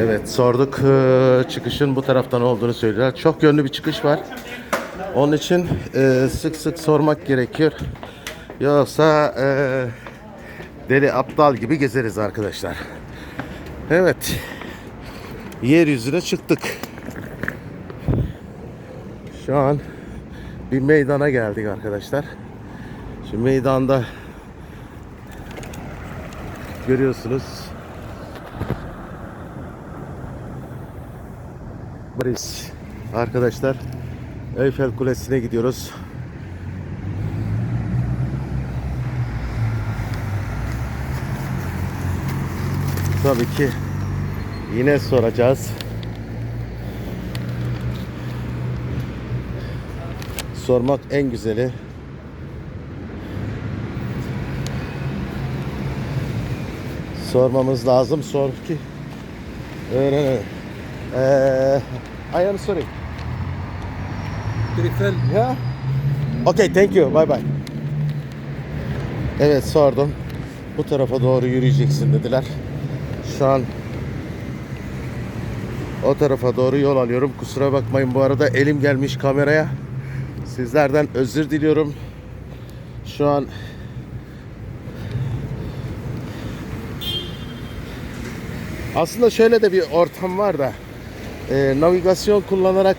Evet sorduk Ee, çıkışın bu taraftan olduğunu söylüyorlar. Çok yönlü bir çıkış var. Onun için e, sık sık sormak gerekiyor. Yoksa e, deli aptal gibi gezeriz arkadaşlar. Evet. Yeryüzüne çıktık. Şu an bir meydana geldik arkadaşlar. Şu meydanda görüyorsunuz. Paris arkadaşlar Eyfel Kulesi'ne gidiyoruz. Tabii ki yine soracağız. Sormak en güzeli. Sormamız lazım. Sor ki öğrenelim. Eee I am sorry. Eiffel. Yeah. Okay, thank you. Bye bye. Evet sordum. Bu tarafa doğru yürüyeceksin dediler. Şu an o tarafa doğru yol alıyorum. Kusura bakmayın bu arada elim gelmiş kameraya. Sizlerden özür diliyorum. Şu an aslında şöyle de bir ortam var da e, navigasyon kullanarak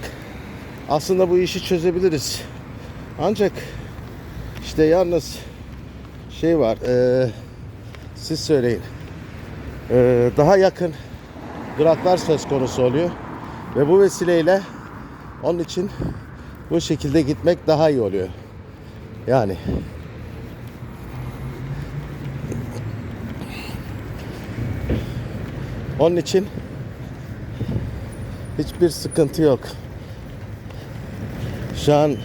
aslında bu işi çözebiliriz. Ancak işte yalnız şey var. e, siz söyleyin. E, daha yakın duraklar söz konusu oluyor. Ve bu vesileyle onun için bu şekilde gitmek daha iyi oluyor. Yani onun için hiçbir sıkıntı yok. Şu an